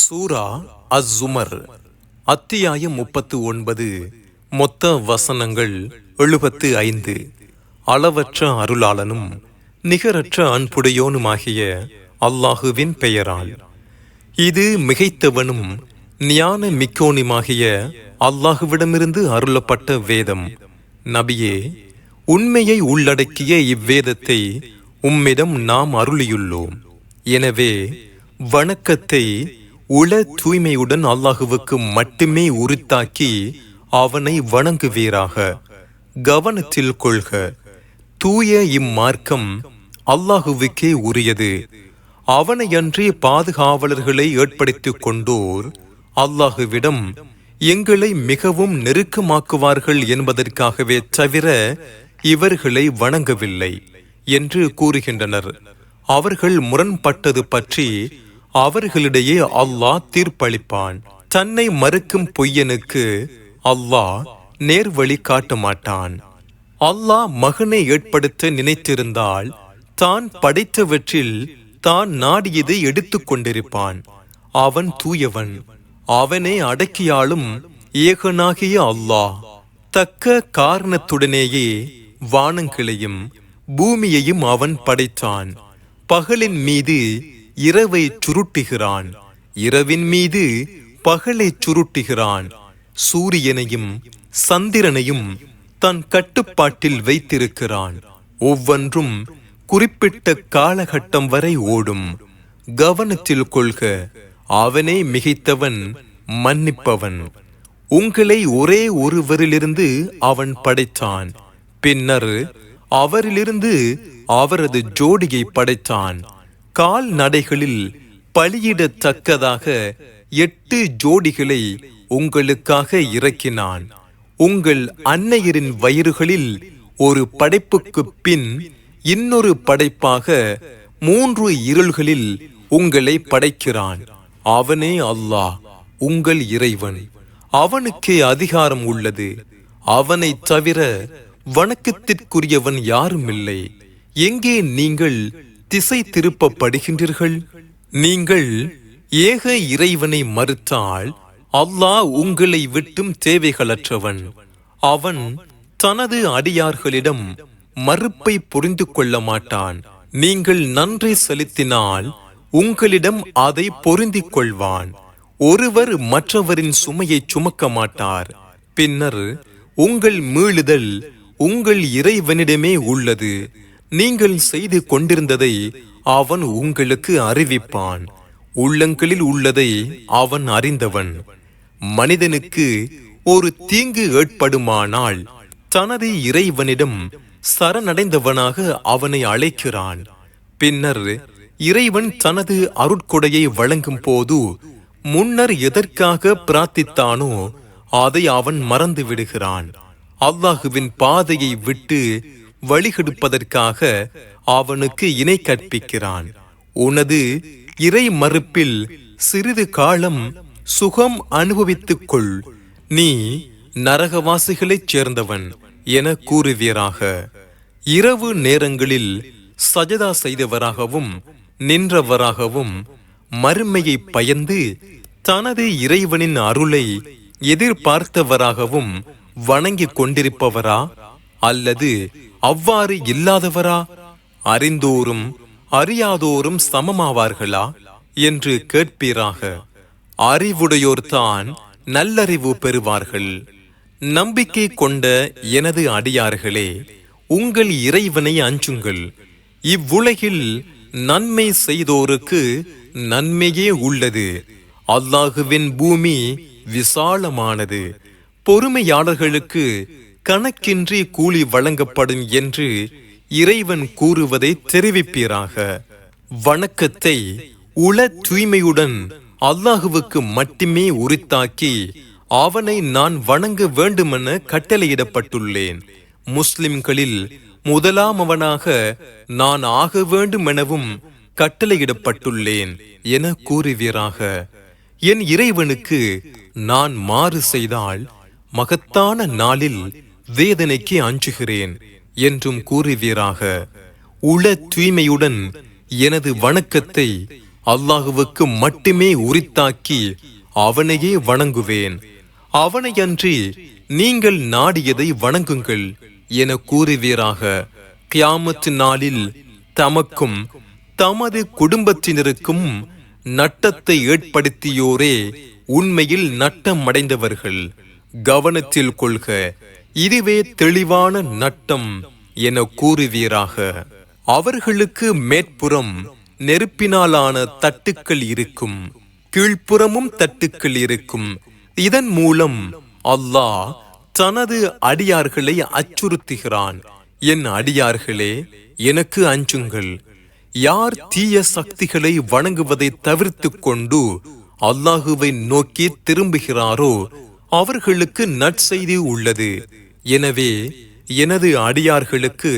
சூரா அஸ்ஸுமர் அத்தியாயம் முப்பத்து ஒன்பது மொத்த வசனங்கள் எழுபத்து ஐந்து. அளவற்ற அருளாளனும் நிகரற்ற அன்புடையோனுமாகிய அல்லாஹுவின் பெயரால். இது மிகைத்தவனும் ஞான மிக்கோனுமாகிய அல்லாஹுவிடமிருந்து அருளப்பட்ட வேதம். நபியே உண்மையை உள்ளடக்கிய இவ்வேதத்தை உம்மிடம் நாம் அருளியுள்ளோம். எனவே வணக்கத்தை உள தூய்மையுடன் அல்லாஹுவுக்கு மட்டுமே உரித்தாக்கி அவனை வணங்குவீராக. கவனத்தில் கொள்க. தூய இம்மார்க்கம் அல்லாஹுவுக்கே உரியது. அவனையன்றி பாதுகாவலர்களை ஏற்படுத்திக் கொண்டோர் அல்லாஹுவிடம் எங்களை மிகவும் நெருக்கமாக்குவார்கள் என்பதற்காகவே தவிர இவர்களை வணங்கவில்லை என்று கூறுகின்றனர். அவர்கள் முரண்பட்டது பற்றி அவர்களிடையே அல்லாஹ் தீர்ப்பளிப்பான். தன்னை மறுக்கும் பொய்யனுக்கு அல்லாஹ் நேர்வழி காட்ட மாட்டான் அல்லாஹ் மகனை ஏற்படுத்த நினைத்திருந்தால் தான் படைத்தவற்றில் தான் நாடியதை எடுத்து கொண்டிருப்பான். அவன் தூயவன். அவனே அடக்கியாலும் ஏகனாகிய அல்லாஹ். தக்க காரணத்துடனேயே வானங்களையும் பூமியையும் அவன் படைத்தான். பகலின் மீது இரவை சுருட்டுகிறான். இரவின் மீது பகலை சுருட்டுகிறான். சூரியனையும் சந்திரனையும் தன் கட்டுப்பாட்டில் வைத்திருக்கிறான். ஒவ்வொன்றும் குறிப்பிட்ட காலகட்டம் வரை ஓடும். கவனத்தில் கொள்க அவனே மிகைத்தவன் மன்னிப்பவன். உங்களை ஒரே ஒருவரிலிருந்து அவன் படைத்தான். பின்னர் அவரிலிருந்து அவரது ஜோடியை படைத்தான். கால்நடைகளில் பலியிடத்தக்கதாக எட்டு ஜோடிகளை உங்களுக்காக இறக்கினான். உங்கள் அன்னையரின் வயிறுகளில் ஒரு படைப்புக்கு பின் இன்னொரு படைப்பாக மூன்று இருள்களில் உங்களை படைக்கிறான். அவனே அல்லாஹ் உங்கள் இறைவன். அவனுக்கே அதிகாரம் உள்ளது. அவனை தவிர வணக்கத்திற்குரியவன் யாரும் இல்லை எங்கே நீங்கள் திசை திருப்பப்படுகின்றீர்கள் நீங்கள் ஏக இறைவனை மறுத்தால் அல்லாஹ் உங்களை விட்டும் தேவைகளற்றவன். அவன் தனது அடியார்களிடம் மறுப்பை புரிந்து கொள்ள மாட்டான். நீங்கள் நன்றி செலுத்தினால் உங்களிடம் அதை பொருந்திக் கொள்வான். ஒருவர் மற்றவரின் சுமையை சுமக்க மாட்டார். பின்னர் உங்கள் மீளுதல் உங்கள் இறைவனிடமே உள்ளது. நீங்கள் செய்து கொண்டிருந்ததை அவன் உங்களுக்கு அறிவிப்பான். உள்ளங்களில் உள்ளதை அவன் அறிந்தவன். மனிதனுக்கு ஒரு தீங்கு ஏற்படுமானால் தனது இறைவனிடம் சரணடைந்தவனாக அவனை அழைக்கிறான். பின்னர் இறைவன் தனது அருட்கொடையை வழங்கும் போது முன்னர் எதற்காக பிரார்த்தித்தானோ அதை அவன் மறந்து விடுகிறான் அல்லாஹுவின் பாதையை விட்டு வழிகெடுப்பதற்காக அவனுக்கு இணை கற்பிக்கிறான். உனது இறை மறுப்பில் சிறிது காலம் சுகம் அனுபவித்துக் கொள் நீ நரகவாசிகளைச் சேர்ந்தவன் என கூறுவீராக. இரவு நேரங்களில் சஜதா செய்தவராகவும் நின்றவராகவும் மறுமையை பயந்து தனது இறைவனின் அருளை எதிர்பார்த்தவராகவும் வணங்கிக் கொண்டிருப்பவரா அல்லது அவ்வாறு இல்லாதவரா? அறிந்தோரும் அறியாதோரும் சமமாவார்களா? என்று கேட்பீராக. அறிவுடையோர்தான் நல்லறிவு பெறுவார்கள். நம்பிக்கை கொண்ட எனது அடியார்களே உங்கள் இறைவனை அஞ்சுங்கள். இவ்வுலகில் நன்மை செய்தோருக்கு நன்மையே உள்ளது. அல்லாஹுவின் பூமி விசாலமானது. பொறுமையாளர்களுக்கு கணக்கின்றி கூலி வழங்கப்படும் என்று இறைவன் கூறுவதை தெரிவிப்பீராக. வணக்கத்தை உள தூய்மையுடன் அல்லாஹுவுக்கு மட்டுமே உரித்தாக்கி அவனை நான் வணங்க வேண்டுமென கட்டளையிடப்பட்டுள்ளேன். முஸ்லிம்களில் முதலாமவனாக நான் ஆக வேண்டுமெனவும் கட்டளையிடப்பட்டுள்ளேன் என கூறுவீராக. என் இறைவனுக்கு நான் மாறு செய்தால் மகத்தான நாளில் வேதனைக்கு அஞ்சுகிறேன் என்றும் கூறுவீராக. உள தூய்மையுடன் எனது வணக்கத்தை அல்லாஹுவுக்கு மட்டுமே உரித்தாக்கி அவனையே வணங்குவேன். அவனையன்றி நீங்கள் நாடியதை வணங்குங்கள் என கூறுவீராக. கியாமத்து நாளில் தமக்கும் தமது குடும்பத்தினருக்கும் நட்டத்தை ஏற்படுத்தியோரே உண்மையில் நட்டம் அடைந்தவர்கள் கவனத்தில் கொள்க. இதுவே தெளிவான நட்டம் என கூறுவீராக. அவர்களுக்கு மேற்புறம் நெருப்பினாலான தட்டுக்கள் இருக்கும் கீழ்ப்புறமும் தட்டுக்கள் இருக்கும். இதன் மூலம் அல்லாஹ் தனது அடியார்களை அச்சுறுத்துகிறான். என் அடியார்களே எனக்கு அஞ்சுங்கள். யார் தீய சக்திகளை வணங்குவதை தவிர்த்துக் கொண்டு அல்லாஹுவை நோக்கி திரும்புகிறாரோ அவர்களுக்கு நற்செய்தி உள்ளது. எனவே எனது அடியார்களுக்கு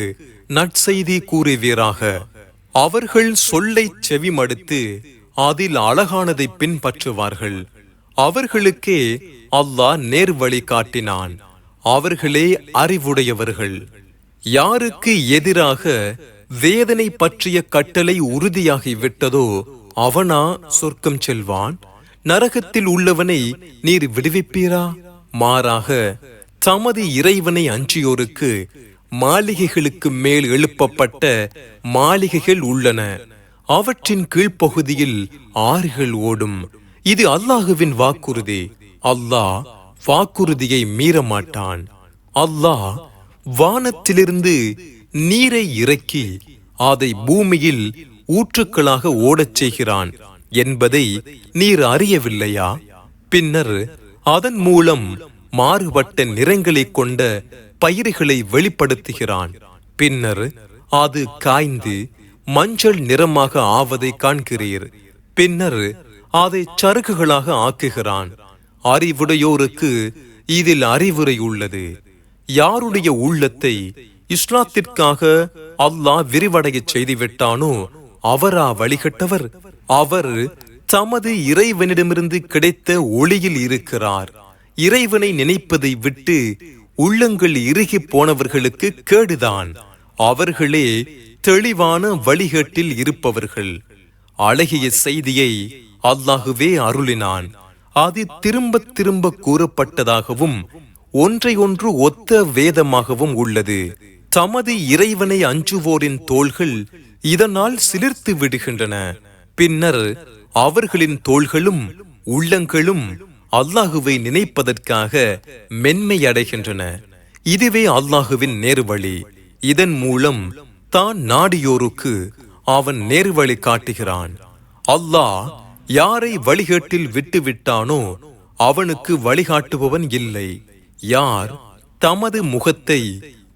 நற்செய்தி கூறுவீராக. அவர்கள் சொல்லை செவிமடுத்து அதில் அழகானதை பின்பற்றுவார்கள். அவர்களுக்கே அல்லாஹ் நேர்வழி காட்டினான். அவர்களே அறிவுடையவர்கள். யாருக்கு எதிராக வேதனை பற்றிய கட்டளை உறுதியாகி விட்டதோ அவனா சொர்க்கம் செல்வான்? நரகத்தில் உள்ளவனை நீர் விடுவிப்பீரா? மாறாக தமது இறைவனை அஞ்சியோருக்கு மாளிகைகளுக்கு மேல் எழுப்பப்பட்ட மாளிகைகள் உள்ளன. அவற்றின் கீழ்ப்பகுதியில் ஆறுகள் ஓடும். இது அல்லாஹுவின் வாக்குறுதி. அல்லாஹ் வாக்குறுதியை மீறமாட்டான். அல்லாஹ் வானத்திலிருந்து நீரை இறக்கி அதை பூமியில் ஊற்றுக்களாக ஓடச் செய்கிறான். என்பதை நீர் அறியவில்லையா? பின்னர் அதன் மூலம் மாறுபட்ட நிறங்களைக் கொண்ட பயிர்களை வெளிப்படுத்துகிறான். பின்னர் அது காய்ந்து மஞ்சள் நிறமாக ஆவதை காண்கிறீர். பின்னர் அதை சறுக்குகளாக ஆக்குகிறான். அறிவுடையோருக்கு இதில் அறிவுரை உள்ளது. யாருடைய உள்ளத்தை இஸ்லாத்திற்காக அல்லாஹ் விரிவடைய செய்துவிட்டானோ அவரா வழிகட்டவர்? அவர் தமது இறைவனிடமிருந்து கிடைத்த ஒளியில் இருக்கிறார். இறைவனை நினைப்பதை விட்டு உள்ளங்கள் இறுகி போனவர்களுக்கு கேடுதான். அவர்களே தெளிவான வழிகேட்டில் இருப்பவர்கள். அழகிய செய்தியை அல்லாஹுவே அருளினான். அது திரும்ப திரும்ப கூறப்பட்டதாகவும் ஒன்றை ஒன்று ஒத்த வேதமாகவும் உள்ளது. தமது இறைவனை அஞ்சுவோரின் தோள்கள் இதனால் சிலிர்த்து விடுகின்றன. பின்னர் அவர்களின் தோள்களும் உள்ளங்களும் அல்லாஹுவை நினைப்பதற்காக மென்மையடைகின்றன. இதுவே அல்லாஹுவின் நேர்வழி. இதன் மூலம் தான் நாடியோருக்கு அவன் நேர்வழி காட்டுகிறான். அல்லாஹ் யாரை வழிகேட்டில் விட்டு விட்டானோ அவனுக்கு வழிகாட்டுபவன் இல்லை. யார் தமது முகத்தை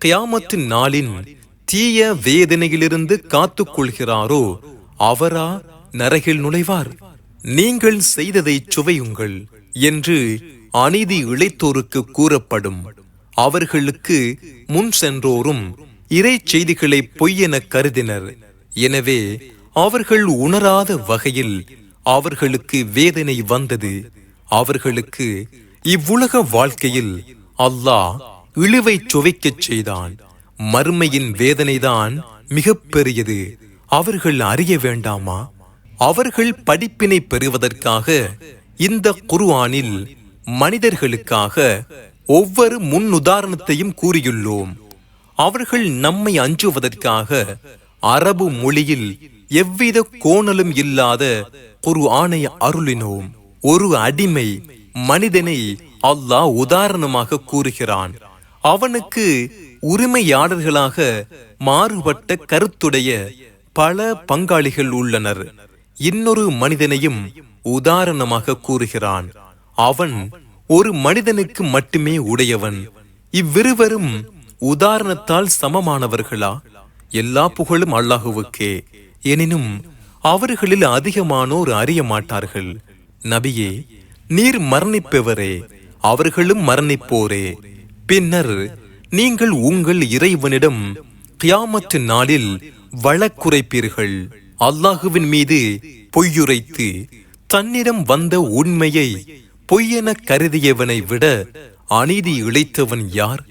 கியாமத்தின் நாளின் தீய வேதனையிலிருந்து காத்துக்கொள்கிறாரோ அவரா நரகில் நுழைவார். நீங்கள் செய்ததை சுவையுங்கள். என்று அநீதி இழைத்தோருக்கு கூறப்படும். அவர்களுக்கு முன் சென்றோரும் இறை செய்திகளை பொய்யென கருதினர். எனவே அவர்கள் உணராத வகையில் அவர்களுக்கு வேதனை வந்தது. அவர்களுக்கு இவ்வுலக வாழ்க்கையில் அல்லாஹ் இழிவை சுவைக்கச் செய்தான். மறுமையின் வேதனைதான் மிக பெரியது. அவர்கள் அறிய வேண்டாமா? அவர்கள் படிப்பினை பெறுவதற்காக இந்த குருவானில் மனிதர்களுக்காக ஒவ்வொரு முன்னுதாரணத்தையும் கூறியுள்ளோம். அவர்கள் நம்மை அஞ்சுவதற்காக அரபு மொழியில் எவ்வித கோணலும் இல்லாத குரு ஆணை அருளினோம். ஒரு அடிமை மனிதனை அல்லாஹ் உதாரணமாக கூறுகிறான். அவனுக்கு உரிமையாளர்களாக மாறுபட்ட கருத்துடைய பல பங்காளிகள் உள்ளனர். இன்னொரு மனிதனையும் உதாரணமாக கூறுகிறான். அவன் ஒரு மனிதனுக்கு மட்டுமே உடையவன். இவ்விருவரும் உதாரணத்தால் சமமானவர்களா? எல்லா புகழும் அல்லாஹுவுக்கே. எனினும் அவர்களில் அதிகமானோர் அறிய மாட்டார்கள். நபியே நீர் மரணிப்பவரே அவர்களும் மரணிப்போரே. பின்னர் நீங்கள் உங்கள் இறைவனிடம் கியாமத்து நாளில் வழக்குரைப்பீர்கள். அல்லாஹுவின் மீது பொய்யுரைத்து தன்னிடம் வந்த உண்மையை பொய்யென கருதியவனை விட அநீதி இழைத்தவன் யார்?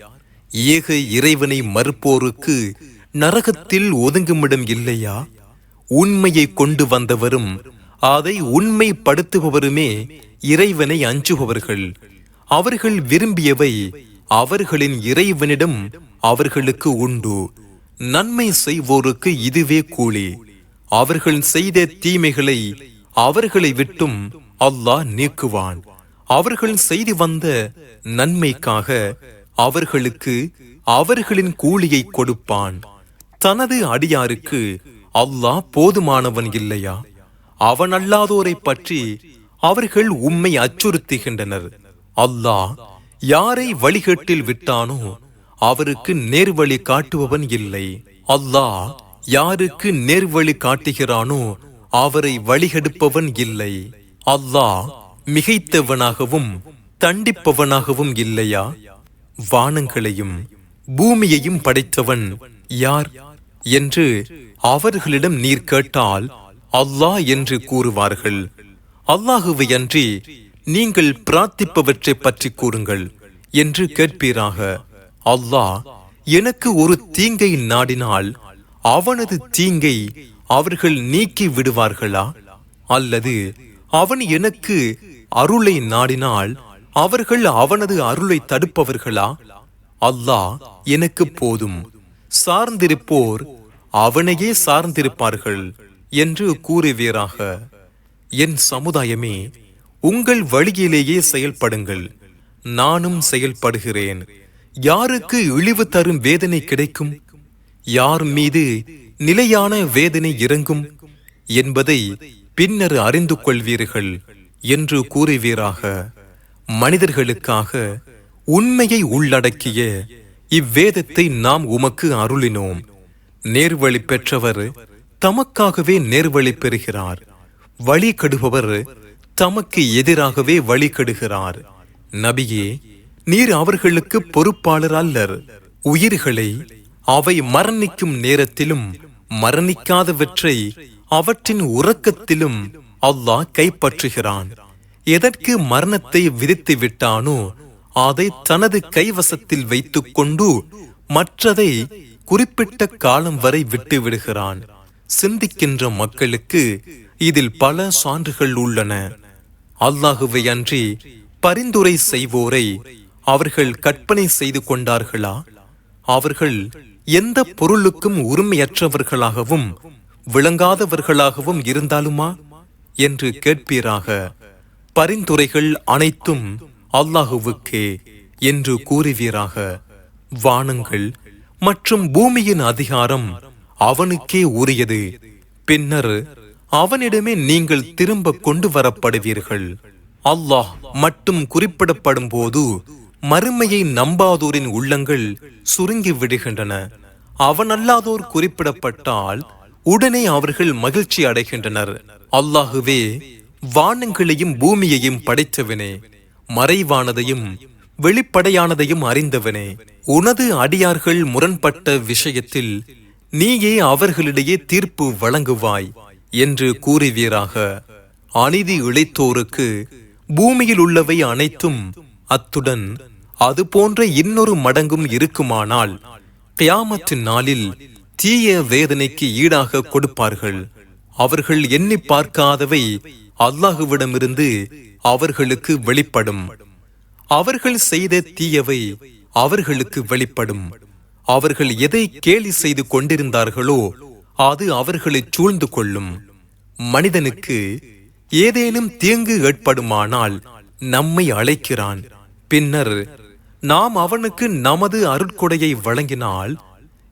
ஏக இறைவனை மறுப்போருக்கு நரகத்தில் ஒதுங்குமிடம் இல்லையா? உண்மையை கொண்டு வந்தவரும் அதை உண்மைப்படுத்துபவருமே இறைவனை அஞ்சுபவர்கள். அவர்கள் விரும்பியவை அவர்களின் இறைவனிடம் அவர்களுக்கு உண்டு. நன்மை செய்வோருக்கு இதுவே கூலி. அவர்கள் செய்த தீமைகளை அவர்களை விட்டும் அல்லாஹ் நீக்குவான். அவர்கள் செய்து வந்த நன்மைக்காக அவர்களுக்கு அவர்களின் கூலியை கொடுப்பான். தனது அடியாருக்கு அல்லாஹ் போதுமானவன் இல்லையா? அவன் அல்லாதோரை பற்றி அவர்கள் உம்மை அச்சுறுத்துகின்றனர். அல்லாஹ் யாரை வழிகேட்டில் விட்டானோ அவருக்கு நேர்வழி காட்டுபவன் இல்லை. அல்லாஹ் யாருக்கு நேர்வழி காட்டுகிறானோ அவரை வழிகெடுப்பவன் இல்லை. அல்லாஹ் மிகைத்தவனாகவும் தண்டிப்பவனாகவும் இல்லையா? வானங்களையும் பூமியையும் படைத்தவன் யார் என்று அவர்களிடம் நீர் கேட்டால் அல்லாஹ் என்று கூறுவார்கள். அல்லாஹுவை அன்றி நீங்கள் பிரார்த்திப்பவற்றை பற்றி கூறுங்கள் என்று கேட்பீராக. அல்லாஹ் எனக்கு ஒரு தீங்கை நாடினால் அவனது தீங்கை அவர்கள் நீக்கி விடுவார்களா? அல்லது அவன் எனக்கு அருளை நாடினால் அவர்கள் அவனது அருளை தடுப்பவர்களா? அல்லாஹ் எனக்கு போதும். சார்ந்திருப்போர் அவனையே சார்ந்திருப்பார்கள் என்று கூறுவீராக. என் சமுதாயமே உங்கள் வழியிலேயே செயல்படுங்கள். நானும் செயல்படுகிறேன். யாருக்கு இழிவு தரும் வேதனை கிடைக்கும்? யார் மீது நிலையான வேதனை இறங்கும் என்பதை பின்னர் அறிந்து கொள்வீர்கள் என்று கூறுவீராக. மனிதர்களுக்காக உண்மையை உள்ளடக்கிய இவ்வேதத்தை நாம் உமக்கு அருளினோம். நேர்வழி பெற்றவர் தமக்காகவே நேர்வழி பெறுகிறார். வழி கடுபவர் தமக்கு எதிராகவே வழி கெடுகிறார். நபியே நீர் அவர்களுக்கு பொறுப்பாளர் அல்லர். உயிர்களை அவை மரணிக்கும் நேரத்திலும் மரணிக்காதவற்றை அவற்றின் உறக்கத்திலும் அல்லாஹ் கைப்பற்றுகிறான். எதற்கு மரணத்தை விதித்து விட்டானோ அதை தனது கைவசத்தில் வைத்துக் கொண்டு மற்றதை குறிப்பிட்ட காலம் வரை விட்டு விடுகிறான். சிந்திக்கின்ற மக்களுக்கு இதில் பல சான்றுகள் உள்ளன. அல்லாஹுவை அன்றி பரிந்துரை செய்வோரை அவர்கள் கற்பனை செய்து கொண்டார்களா? அவர்கள் எந்த பொருளுக்கும் உரிமையற்றவர்களாகவும் விளங்காதவர்களாகவும் இருந்தாலுமா? என்று கேட்பீராக பரிந்துரைகள் அனைத்தும் அல்லாஹுவுக்கே என்று கூறுவீராக வானங்கள் மற்றும் பூமியின் அதிகாரம் அவனுக்கே உரியது. பின்னர் அவனிடமே நீங்கள் திரும்ப கொண்டு வரப்படுவீர்கள். அல்லாஹ் மட்டும் குறிப்பிடப்படும் போது மறுமையை நம்பாதோரின் உள்ளங்கள் சுருங்கி விடுகின்றன. அவனல்லாதோர் குறிப்பிடப்பட்டால் உடனே அவர்கள் மகிழ்ச்சி அடைகின்றனர். அல்லாஹுவே வானங்களையும் பூமியையும் படைத்தவனே மறைவானதையும் வெளிப்படையானதையும் அறிந்தவனே. உனது அடியார்கள் முரண்பட்ட விஷயத்தில் நீயே அவர்களிடையே தீர்ப்பு வழங்குவாய் என்று கூறுவீராக. அநீதி இழைத்தோருக்கு பூமியில் உள்ளவை அனைத்தும் அத்துடன் அது போன்ற இன்னொரு மடங்கும் இருக்குமானால் கியாமத்து நாளில் தீய வேதனைக்கு ஈடாக கொடுப்பார்கள். அவர்கள் எண்ணி பார்க்காதவை அல்லாஹுவிடமிருந்து அவர்களுக்கு வெளிப்படும். அவர்கள் செய்த தீயவை அவர்களுக்கு வெளிப்படும். அவர்கள் எதை கேலி செய்து கொண்டிருந்தார்களோ அது அவர்களை சூழ்ந்து கொள்ளும். மனிதனுக்கு ஏதேனும் தீங்கு ஏற்படுமானால் நம்மை அழைக்கிறான். பின்னர் நாம் அவனுக்கு நமது அருட்கொடையை வழங்கினால்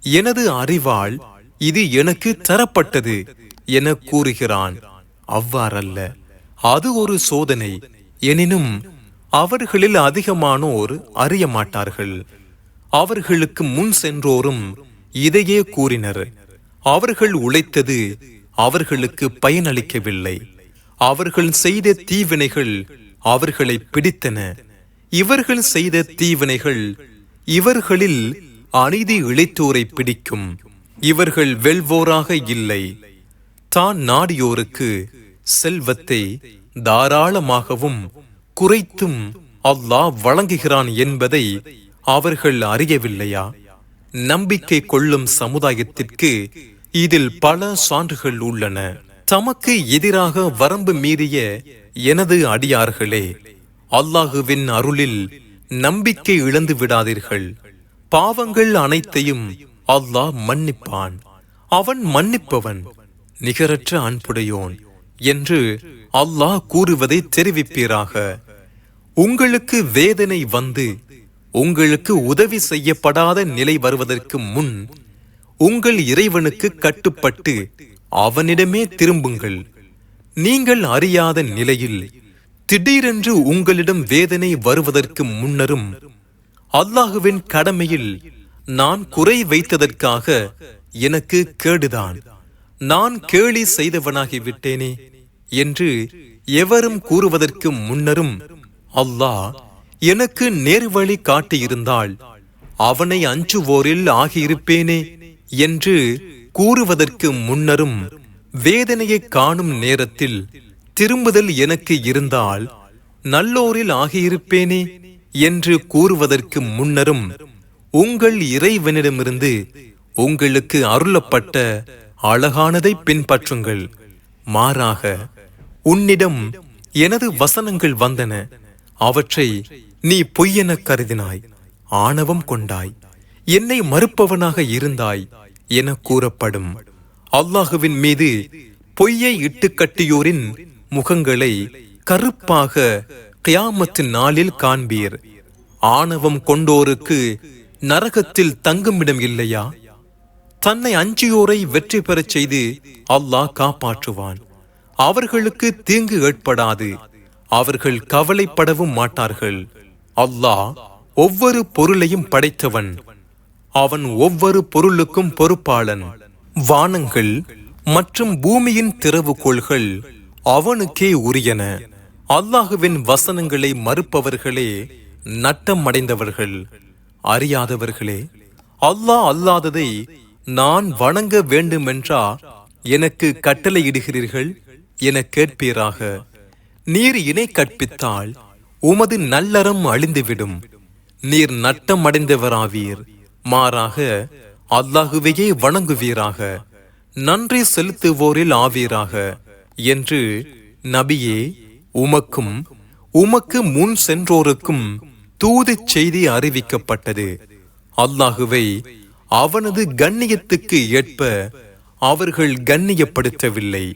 எனது அறிவால் இது எனக்கு தரப்பட்டது என கூறுகிறான். அவ்வாறல்ல அது ஒரு சோதனை எனினும் அவர்களில் அதிகமானோர் அறிய மாட்டார்கள். அவர்களுக்கு முன் சென்றோரும் இதையே கூறினர். அவர்கள் உழைத்தது அவர்களுக்கு பயனளிக்கவில்லை. அவர்கள் செய்த தீவினைகள் அவர்களை பிடித்தன. இவர்கள் செய்த தீவினைகள் இவர்களில் அநீதி இழைத்தோரை பிடிக்கும். இவர்கள் வெல்வோராக இல்லை. தான் நாடியோருக்கு செல்வத்தை தாராளமாகவும் குறைத்தும் அல்லாஹ் வழங்குகிறான் என்பதை அவர்கள் அறியவில்லையா? நம்பிக்கை கொள்ளும் சமுதாயத்திற்கு இதில் பல சான்றுகள் உள்ளன. தமக்கு எதிராக வரம்பு மீறிய எனது அடியார்களே அல்லாஹுவின் அருளில் நம்பிக்கை இழந்து விடாதீர்கள். பாவங்கள் அனைத்தையும் அல்லாஹ் மன்னிப்பான். அவன் மன்னிப்பவன். நிகரற்ற அன்புடையோன் என்று அல்லாஹ் கூறுவதை தெரிவிப்பீராக. உங்களுக்கு வேதனை வந்து உங்களுக்கு உதவி செய்யப்படாத நிலை வருவதற்கு முன் உங்கள் இறைவனுக்கு கட்டுப்பட்டு அவனிடமே திரும்புங்கள். நீங்கள் அறியாத நிலையில் திடீரென்று உங்களிடம் வேதனை வருவதற்கு முன்னரும் அல்லாஹுவின் கடமையில் நான் குறை வைத்ததற்காக எனக்கு கேடுதான். நான் கேலி செய்தவனாகிவிட்டேனே என்று எவரும் கூறுவதற்கு முன்னரும் அல்லாஹ் எனக்கு நேர்வழி காட்டியிருந்தால் அவனை அஞ்சுவோரில் ஆகியிருப்பேனே என்று கூறுவதற்கு முன்னரும் வேதனையை காணும் நேரத்தில் திரும்புதல் எனக்கு இருந்தால் நல்லோரில் ஆகியிருப்பேனே என்று கூறுவதற்கு முன்னரும் உங்கள் இறைவனிடமிருந்து உங்களுக்கு அருளப்பட்ட அழகானதை பின்பற்றுங்கள். மாறாக உன்னிடம் எனது வசனங்கள் வந்தன. அவற்றை நீ பொய்யெனக் கருதினாய். ஆணவம் கொண்டாய். என்னை மறுப்பவனாக இருந்தாய் என கூறப்படும். அல்லாஹுவின் மீது பொய்யை இட்டுக்கட்டியோரின் முகங்களை கருப்பாக கியாமத்தின் நாளில் காண்பீர். ஆணவம் கொண்டோருக்கு நரகத்தில் தங்குமிடம் இல்லையா? தன்னை அஞ்சியோரை வெற்றி பெறச் செய்து அல்லாஹ் காப்பாற்றுவான். அவர்களுக்கு தீங்கு ஏற்படாது. அவர்கள் கவலைப்படவும் மாட்டார்கள். அல்லாஹ் ஒவ்வொரு பொருளையும் படைத்தவன். அவன் ஒவ்வொரு பொருளுக்கும் பொறுப்பாளன். வானங்கள் மற்றும் பூமியின் திறவுகோள்கள் அவனுக்கே உரியன. அல்லாஹுவின் வசனங்களை மறுப்பவர்களே நட்டம் அடைந்தவர்கள் அறியாதவர்களே அல்லாஹ் அல்லாததை நான் வணங்க வேண்டுமென்றா எனக்கு கட்டளையிடுகிறீர்கள் என கேட்பீராக. நீர் இணை கற்பித்தால் உமது நல்லறம் அழிந்துவிடும். நீர் நட்டம் அடைந்தவராவீர் மாறாக அல்லாஹுவையே வணங்குவீராக. நன்றி செலுத்துவோரில் ஆவீராக. என்று நபியே உமக்கும் உமக்கு முன் சென்றோருக்கும் தூதுச் செய்தி அறிவிக்கப்பட்டது. அல்லாஹுவை அவனது கண்ணியத்துக்கு ஏற்ப அவர்கள் கண்ணியப்படுத்தவில்லை.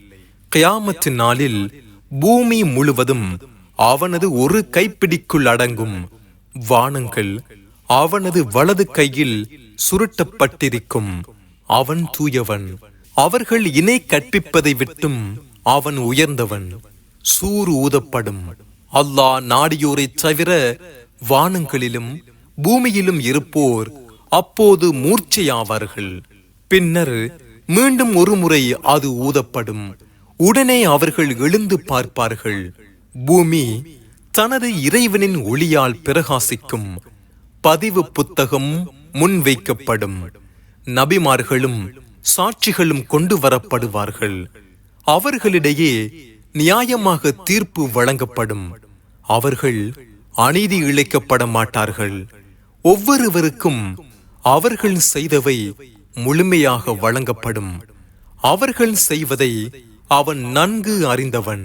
கியாமத்து நாளில் பூமி முழுவதும் அவனது ஒரு கைப்பிடிக்குள் அடங்கும். வானங்கள் அவனது வலது கையில் சுருட்டப்பட்டிருக்கும். அவன் தூயவன். அவர்கள் இணை கற்பிப்பதை விட்டும் அவன் உயர்ந்தவன். சூறு ஊதப்படும். அல்லாஹ் நாடியோரைத் தவிர வானங்களிலும் பூமியிலும் இருப்போர். அப்போது மூர்ச்சையாவார்கள். பின்னர் மீண்டும் ஒருமுறை அது ஊதப்படும். உடனே அவர்கள் எழுந்து பார்ப்பார்கள். பூமி தனது இறைவனின் ஒளியால் பிரகாசிக்கும். பதிவு புத்தகம் முன்வைக்கப்படும் நபிமார்களும் சாட்சிகளும் கொண்டு வரப்படுவார்கள். அவர்களிடையே நியாயமாக தீர்ப்பு வழங்கப்படும். அவர்கள் அநீதி இழைக்கப்பட மாட்டார்கள். ஒவ்வொருவருக்கும் அவர்கள் செய்தவை முழுமையாக வழங்கப்படும். அவர்கள் செய்வதை அவன் நன்கு அறிந்தவன்.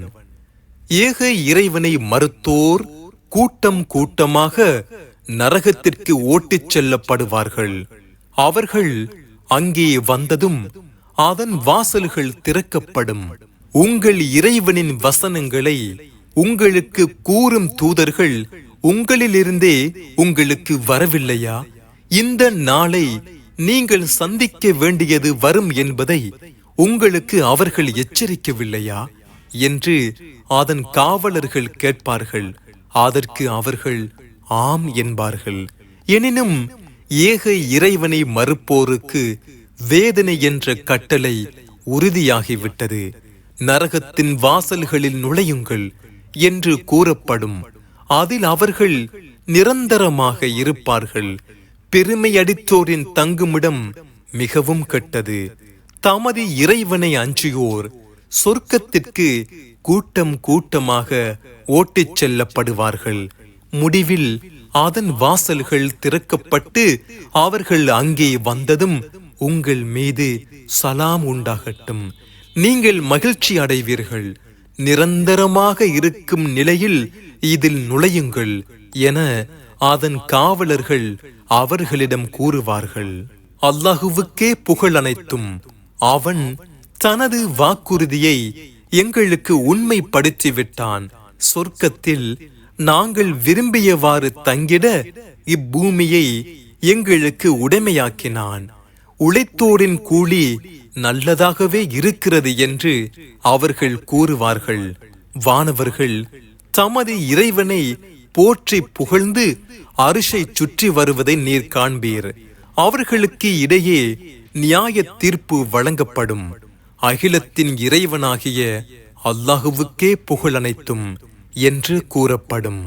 ஏக இறைவனை மறுத்தோர் கூட்டம் கூட்டமாக நரகத்திற்கு ஓட்டிச் செல்லப்படுவார்கள். அவர்கள் அங்கே வந்ததும் அதன் வாசல்கள் திறக்கப்படும். உங்கள் இறைவனின் வசனங்களை உங்களுக்கு கூறும் தூதர்கள் உங்களிலிருந்தே உங்களுக்கு வரவில்லையா? இந்த நாளை நீங்கள் சந்திக்க வேண்டியது வரும் என்பதை உங்களுக்கு அவர்கள் எச்சரிக்கவில்லையா? என்று அதன் காவலர்கள் கேட்பார்கள். அதற்கு அவர்கள் ஆம் என்பார்கள். எனினும் ஏக இறைவனை மறுப்போருக்கு வேதனை என்ற கட்டளை உறுதியாகிவிட்டது. நரகத்தின் வாசல்களில் நுழையுங்கள் என்று கூறப்படும். அதில் அவர்கள் நிரந்தரமாக இருப்பார்கள். பெருமையடித்தோரின் தங்குமிடம் மிகவும் கெட்டது. தமது இறைவனை அஞ்சியோர் சொர்க்கத்திற்கு கூட்டம் கூட்டமாக ஓட்டிச் செல்லப்படுவார்கள். முடிவில் அதன் வாசல்கள் திறக்கப்பட்டு அவர்கள் அங்கே வந்ததும் உங்கள் மீது சலாம் உண்டாகட்டும். நீங்கள் மகிழ்ச்சி அடைவீர்கள். நிரந்தரமாக இருக்கும் நிலையில் இதில் நுழையுங்கள் என அதன் காவலர்கள் அவர்களிடம் கூறுவார்கள். அல்லாஹுவுக்கே புகழ் அனைத்தும். அவன் தனது வாக்குறுதியை எங்களுக்கு உண்மைப்படுத்தி விட்டான் சொர்க்கத்தில் நாங்கள் விரும்பியவாறு தங்கிட இப்பூமியை எங்களுக்கு உடைமையாக்கினான். உழைத்தோரின் கூலி நல்லதாகவே இருக்கிறது என்று அவர்கள் கூறுவார்கள். வானவர்கள் தமது இறைவனை போற்றி புகழ்ந்து அரிசை சுற்றி வருவதை நீர் காண்பீர். அவர்களுக்கு இடையே நியாய தீர்ப்பு வழங்கப்படும். அகிலத்தின் இறைவனாகிய அல்லாஹுவுக்கே புகழ் அனைத்தும் என்று கூறப்படும்.